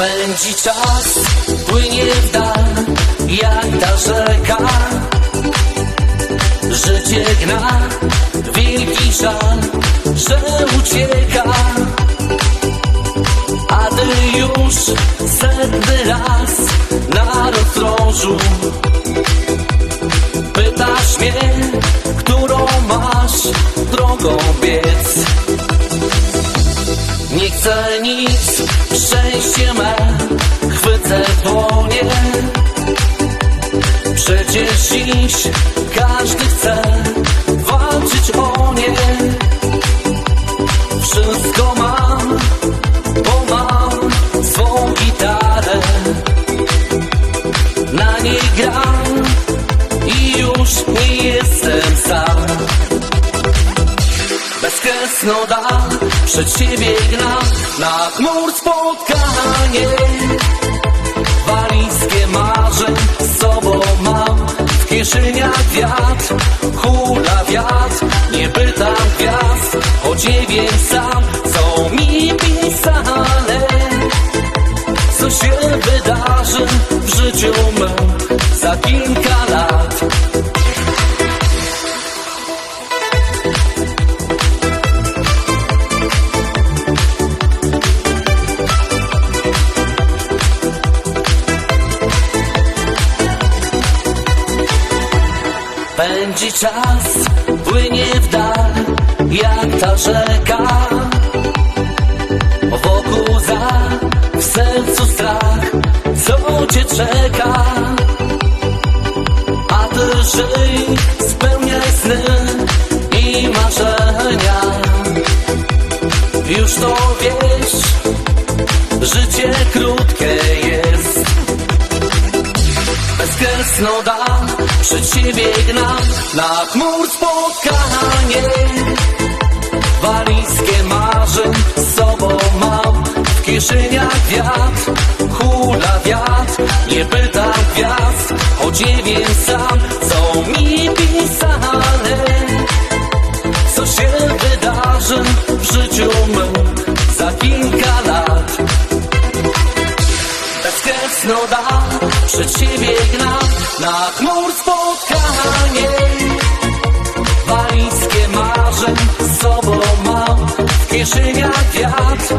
Pędzi czas, płynie w dal, jak ta rzeka. Życie gna, wielki żal, że ucieka. A ty już setny raz na rozdrożu Pytasz mnie, którą masz drogą biec Chcę nic, szczęście me chwycę dłonie. Przecież dziś każdy chce walczyć o nie. Wszystko mam, bo mam swą gitarę. Na niej gram i już nie jestem sam Bezkresno dal przed siebie gnam Na chmur spotkanie. Walizkie marzeń z sobą mam W kieszeniach wiatr, hula wiatr Nie pytam gwiazd, choć nie sam Co mi pisane. Co się wydarzy w życiu Pędzi czas, płynie w dal, jak ta rzeka. Wokół za, w sercu strach, co cię czeka. A ty żyj, spełniaj sny i marzenia. Już to wiesz, życie krótkie jest. Dam, przed siebie gnam Na chmur spotkanie. Walizkie marzeń z sobą mam W kieszeniach wiatr, hula wiatr Nie pytam gwiazd, choć nie wiem sam Bezkresno da, przed siebie gnam Na chmur spotkanie. Walizkie marzeń z sobą mam W kieszeniach wiatr